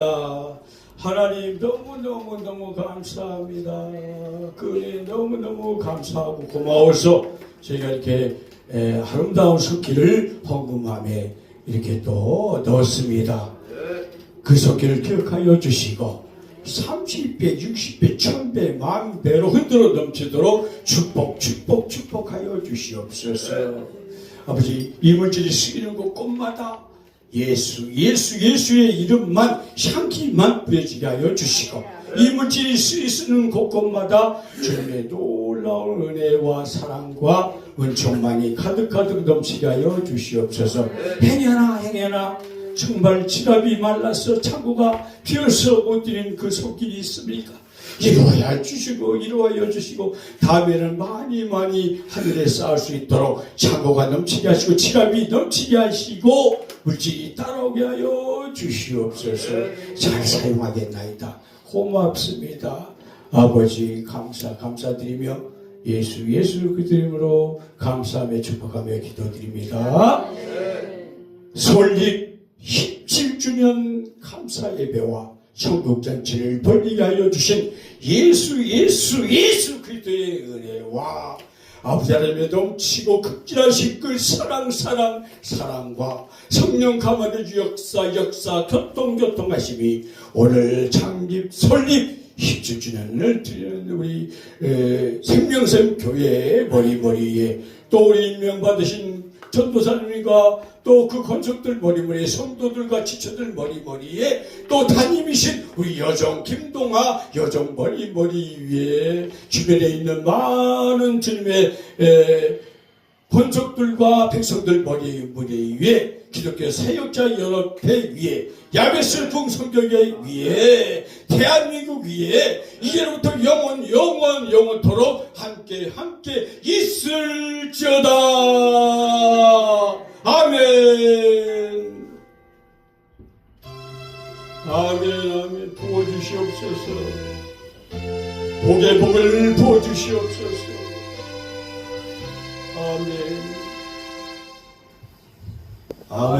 아, 하나님 너무너무너무 감사합니다. 그에 너무너무 감사하고 고마워서 저희가 이렇게 에, 아름다운 숲길을 헌금함에 이렇게 또 넣었습니다. 그 숲길을 기억하여 주시고 30배, 60배, 1000배, 만배로 흔들어 넘치도록 축복, 축복, 축복하여 주시옵소서. 아버지, 이 물질이 쓰이는 곳 곳마다 예수, 예수, 예수의 이름만, 향기만 부여지게 하여 주시고, 이 물질이 쓰이는 곳곳마다 주님의 놀라운 은혜와 사랑과 은총만이 가득가득 넘치게 하여 주시옵소서. 행여나, 행여나, 정말 지갑이 말라서 창고가 비어서 못 드린 그 손길이 있습니까? 이루어야 주시고 이루어야 주시고 다음에는 많이 많이 하늘에 쌓을 수 있도록 창고가 넘치게 하시고 지갑이 넘치게 하시고 물질이 따라오게 하여 주시옵소서. 잘 사용하겠나이다. 고맙습니다. 아버지 감사 감사드리며 예수 예수 그 이름으로 감사하며 축복하며 기도드립니다. 설립 17주년 감사 예배와 천국잔치를 벌리게 하여 주신 예수 예수 예수 그리스도의 은혜와 아버지 하나님의 넘치고 극진하신 그 사랑 사랑 사랑과 성령 가마대주 역사 역사 교통 교통하심이 오늘 창립 설립 17주년을 드리는 우리 에, 생명샘 교회 머리머리에 또 우리 임명받으신 전도사님과 또 그 건축들 머리머리에 성도들과 지체들 머리머리에 또 담임이신 우리 여정 김동아 여정 머리머리 위에 주변에 있는 많은 주님의 에, 권속들과 백성들 머리 머리 위에 기독교 사역자 연합회 위에 야베스 풍성교회 위에 대한민국 위에 이제부터 영원 영원 영원토록 함께 함께 있을지어다 아멘 아멘 부어주시옵소서 복의 복을 부어주시옵소서 아멘. 아멘.